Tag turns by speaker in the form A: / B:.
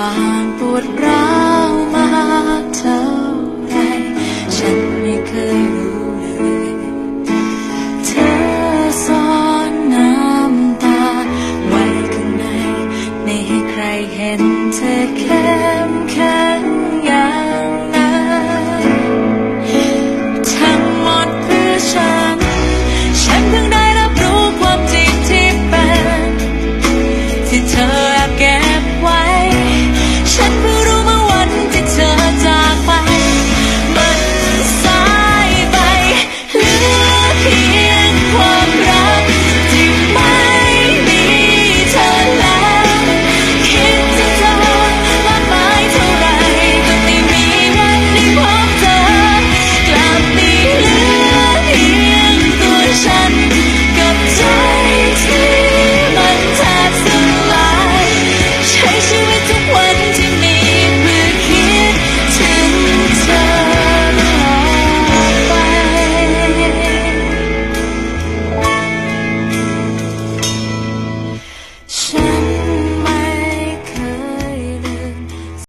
A: ความปวดร้าวมากเท่าไรฉันไม่เคยรู้เลย เธอซ่อนน้ำตา ไว้ข้างใน ไม่ให้ใครเห็นเธอเข้มแค่